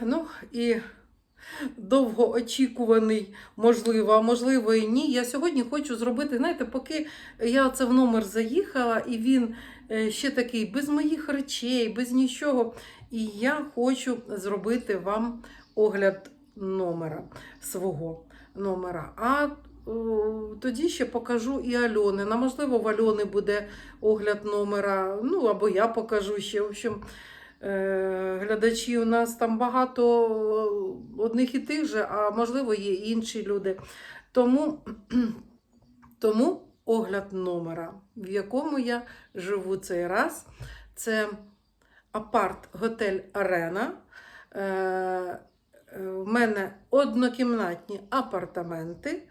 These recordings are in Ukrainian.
Ну і довгоочікуваний, можливо, а можливо і ні. Я сьогодні хочу зробити, знаєте, поки я це в номер заїхала, і він е, ще такий без моїх речей, без нічого. І я хочу зробити вам огляд номера свого номера. А тоді ще покажу і Альони. На можливо, в Альони буде огляд номера. Ну або я покажу ще. В общем, глядачі у нас там багато е, одних і тих же, а можливо, є інші люди. Тому, тому огляд номера, в якому я живу цей раз, це апарт-готель Арена. Е, е, мене однокімнатні апартаменти.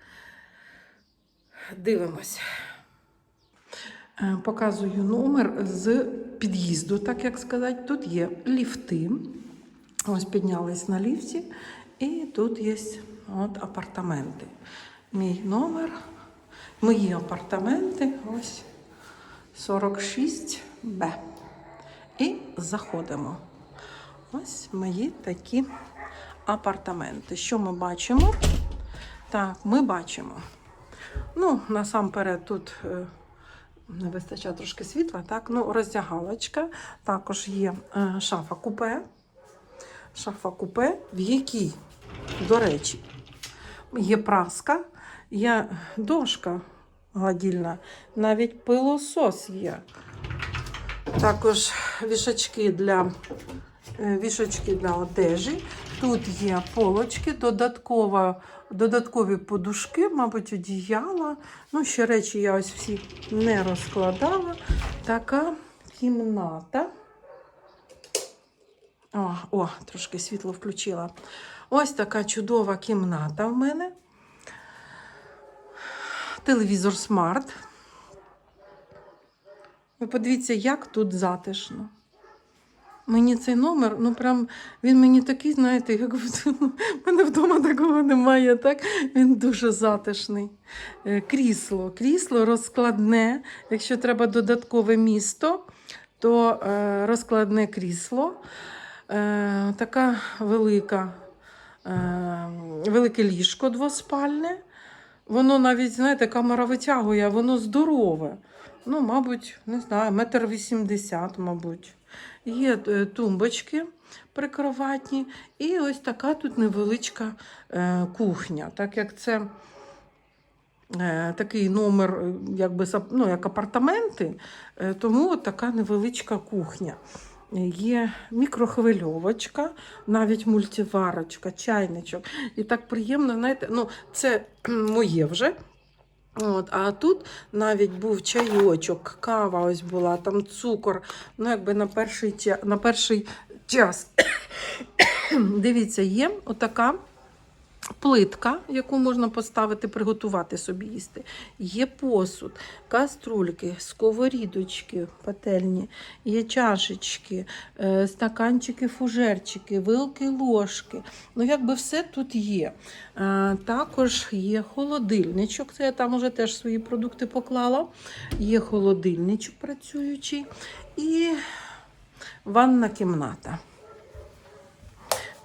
Дивимося. Е, Показую номер з під'їзду, так як сказати. Тут є ліфти. Ось піднялись на ліфті, і тут є от апартаменти. Мій номер, мої апартаменти, ось 46Б. І заходимо. Ось мої такі апартаменти. Що ми бачимо? Так, ми бачимо. Ну, насамперед, тут е, не вистачає трошки світла, так? Ну, роздягалочка. Також є е, шафа купе. Шафа купе, в якій, до речі, є праска, є дошка гладільна, навіть пилосос є. Також вішачки для, е, вішачки для одежі. Тут є полочки, додаткова, додаткові подушки, мабуть, одіяла. Ну, ще речі я ось всі не розкладала. Така кімната. О, о, трошки світло включила. Ось така чудова кімната в мене. Телевізор смарт. Ви подивіться, як тут затишно. Мені цей номер, ну прям він мені такий, знаєте, як в мене вдома такого немає. Так він дуже затишний. Е, Крісло, крісло розкладне. Якщо треба додаткове місто, то е, розкладне крісло. Е, така велика, велике ліжко двоспальне. Воно навіть, знаєте, камера витягує, воно здорове. Ну, мабуть, не знаю, метр вісімдесят, мабуть. Є е, тумбочки прикроватні, і ось така тут невеличка е, кухня. Так як це е, такий номер, якби, ну, як апартаменти, тому от така невеличка кухня. Є мікрохвильовочка, навіть мультиварочка, чайничок. І так приємно, знаєте, ну, це моє вже. От, а тут навіть був чайочок, кава ось була, там цукор. Ну, якби на перший, на перший час. Дивіться, є отака плитка, яку можна поставити, приготувати собі їсти. Є посуд, каструльки, сковорідочки пательні, є чашечки, е, стаканчики, фужерчики, вилки, ложки. Ну, якби все тут є. Е, Також є холодильничок. Це я там вже теж свої продукти поклала. Є холодильничок працюючий і ванна кімната.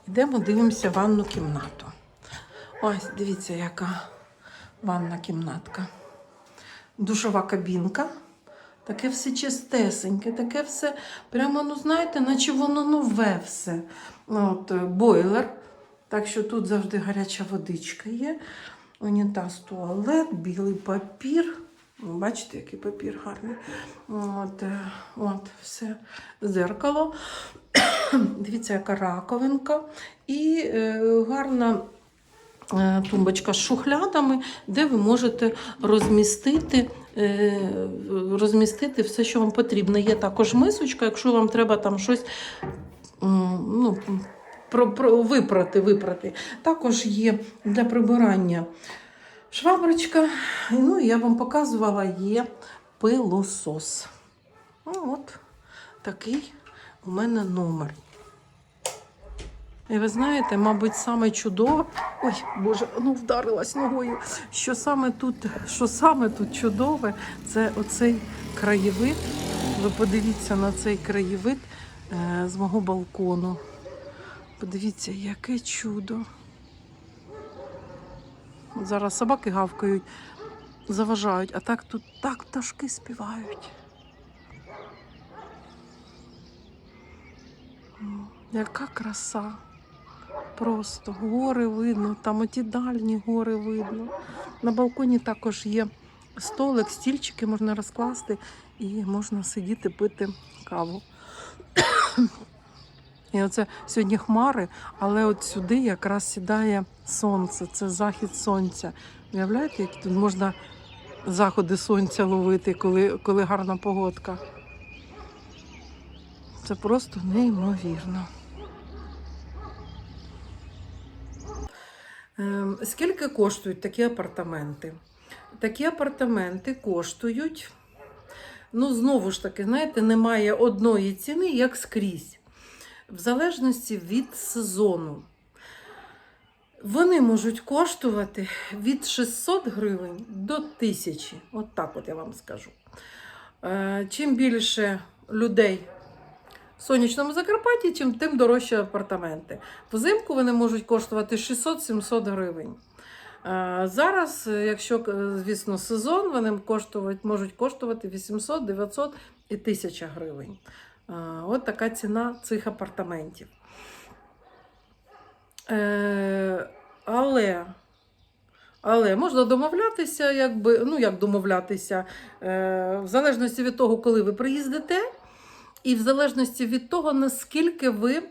Йдемо, дивимося ванну кімнату. Ось, дивіться, яка ванна кімнатка. Душова кабінка. Таке все чистесеньке, таке все, прямо, ну знаєте, наче воно нове все. От, е, бойлер. Так що тут завжди гаряча водичка є. Унітаз, туалет, білий папір. Бачите, який папір гарний. От, е, от все. Зеркало. Дивіться, яка раковинка. І е, гарна тумбочка з шухлядами, де ви можете розмістити, е, розмістити все, що вам потрібно. Є також мисочка, якщо вам треба там щось ну, про, про, випрати, випрати. Також є для прибирання шваброчка. Ну, я вам показувала, є пилосос. Ну, от такий у мене номер. І ви знаєте, мабуть, саме чудове. Ой, Боже, ну вдарилась ногою. Що саме тут, що саме тут чудове, це оцей краєвид. Ви подивіться на цей краєвид е, з мого балкону. Подивіться, яке чудо. От зараз собаки гавкають, заважають, а так тут так пташки співають. Яка краса. Просто гори видно, там оті дальні гори видно. На балконі також є столик, стільчики можна розкласти і можна сидіти пити каву. І оце сьогодні хмари, але от сюди якраз сідає сонце, це захід сонця. Уявляєте, як тут можна заходи сонця ловити, коли, коли гарна погодка. Це просто неймовірно. Скільки коштують такі апартаменти? Такі апартаменти коштують, ну, знову ж таки, знаєте, немає одної ціни, як скрізь, в залежності від сезону. Вони можуть коштувати від 600 гривень до 1000. От так от я вам скажу. Е, Чим більше людей в сонячному Закарпатті, чим тим дорожчі апартаменти. Взимку вони можуть коштувати 600-700 гривень. Е, Зараз, е, якщо, е, звісно, сезон, вони коштують, можуть коштувати 800, 900 і 1000 гривень. От така ціна цих апартаментів. Але, але можна домовлятися, якби, ну як домовлятися, в залежності від того, коли ви приїздите, і в залежності від того, наскільки ви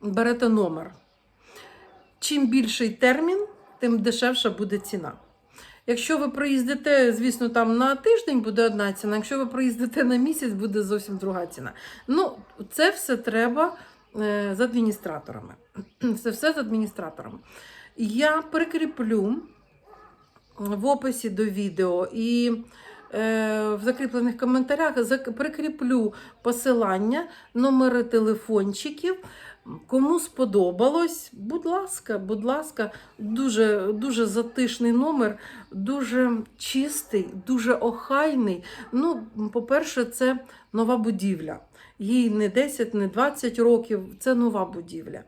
берете номер. Чим більший термін, тим дешевша буде ціна. Якщо ви приїздите, звісно, там на тиждень буде одна ціна, якщо ви приїздите на місяць, буде зовсім друга ціна. Ну, це все треба е, з адміністраторами. Це все з адміністраторами. Я прикріплю в описі до відео і в закріплених коментарях прикріплю посилання, номери телефончиків. Кому сподобалось, будь ласка, будь ласка, дуже, дуже затишний номер, дуже чистий, дуже охайний. Ну, по-перше, це нова будівля. Їй не 10, не 20 років, це нова будівля.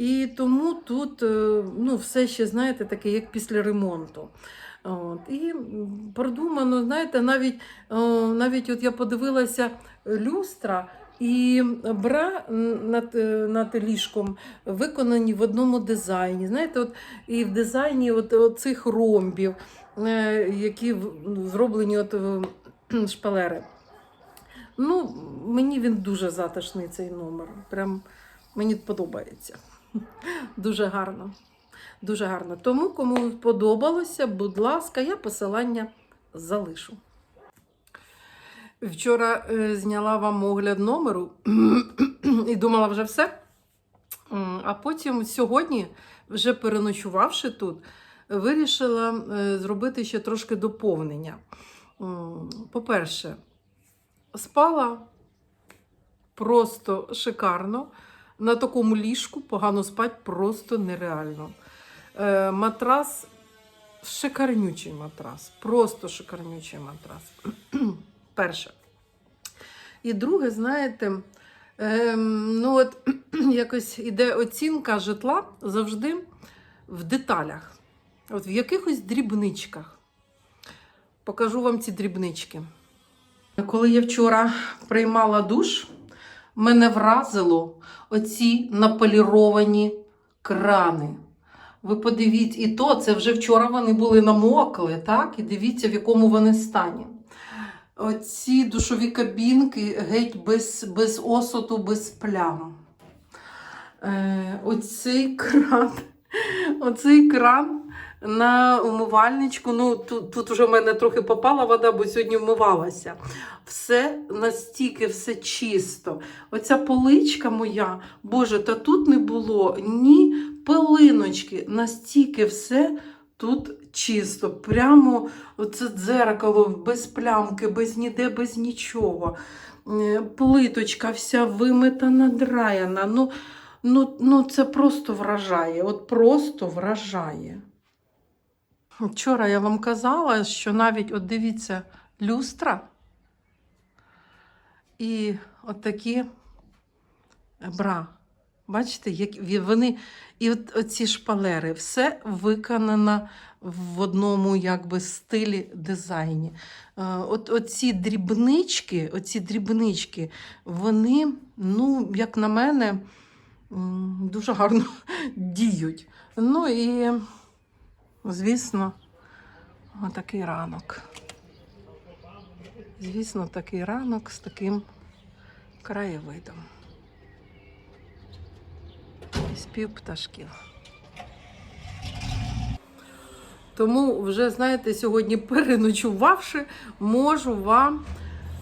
І тому тут е, ну, все ще, знаєте, таке, як після ремонту. От. І продумано, знаєте, навіть, навіть от я подивилася люстра. І бра над, е, над ліжком виконані в одному дизайні. Знаєте, от і в дизайні от, от цих ромбів, е, які зроблені от е, шпалери. Ну, мені він дуже затишний цей номер. Прям мені подобається. Дуже гарно. Дуже гарно. Тому, кому сподобалося, будь ласка, я посилання залишу. Вчора е, зняла вам огляд номеру і думала вже все. А потім сьогодні, вже переночувавши тут, вирішила е, зробити ще трошки доповнення. По-перше, спала просто шикарно. На такому ліжку погано спати просто нереально. Е, матрас шикарнючий матрас. Просто шикарнючий матрас. Перше. І друге, знаєте, ем, ну от якось іде оцінка житла завжди в деталях, от в якихось дрібничках. Покажу вам ці дрібнички. Коли я вчора приймала душ, мене вразило оці наполіровані крани. Ви подивіть, і то це вже вчора вони були намокли, так? І дивіться, в якому вони стані. Оці душові кабінки геть без, без осоту, без плям. Е, оцей кран, оцей кран на умивальничку. Ну, тут, тут вже в мене трохи попала вода, бо сьогодні вмивалася. Все настільки, все чисто. Оця поличка моя, Боже, та тут не було ні пилиночки, настільки все тут чисто. Прямо оце дзеркало без плямки, без ніде, без нічого. Е, Плиточка вся вимита, надраяна. Ну, ну, ну це просто вражає. От просто вражає. Вчора я вам казала, що навіть, от дивіться, люстра і от бра. Бачите, як вони. І от оці шпалери, все виконано в одному якби стилі дизайні. Е, От оці дрібнички, оці дрібнички, вони, ну, як на мене, дуже гарно діють. Ну і, звісно, отакий ранок. Звісно, такий ранок з таким краєвидом. І спів пташків. Тому вже, знаєте, сьогодні переночувавши, можу вам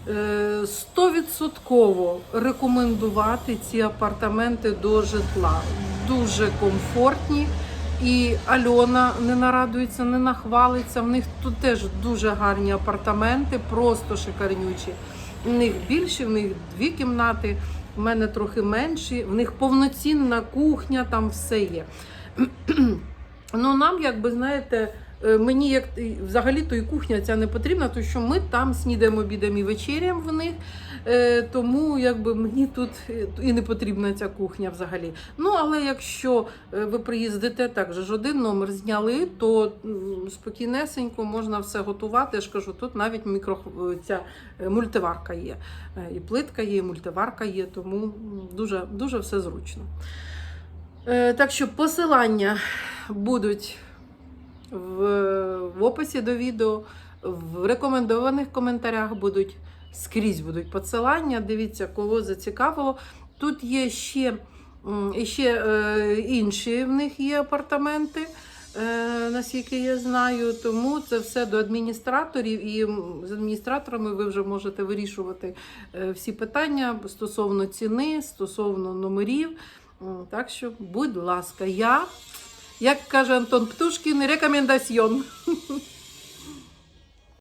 е, стовідсотково рекомендувати ці апартаменти до житла. Дуже комфортні. І Альона не нарадується, не нахвалиться. В них тут теж дуже гарні апартаменти, просто шикарнючі. У них більші, в них дві кімнати, в мене трохи менші, в них повноцінна кухня, там все є. Ну, нам, якби, знаєте, мені як взагалі-то і кухня ця не потрібна, тому що ми там снідаємо, обідаємо і вечеряємо в них. Е, Тому якби мені тут е, і не потрібна ця кухня взагалі. Ну, але якщо е, ви приїздите, так же ж один номер зняли, то спокійнесенько можна все готувати. Я ж кажу, тут навіть мікро ця е, мультиварка є. Е, І плитка є, і мультиварка є, тому дуже, дуже все зручно. Е, Так що посилання будуть в, в описі до відео, в рекомендованих коментарях будуть скрізь будуть посилання. Дивіться, кого зацікавило. Тут є ще, ще е, інші в них є апартаменти. е, Наскільки я знаю, тому це все до адміністраторів, і з адміністраторами ви вже можете вирішувати е, всі питання стосовно ціни, стосовно номерів. Так що, будь ласка, я, як каже Антон Птушкін, рекомендаціон.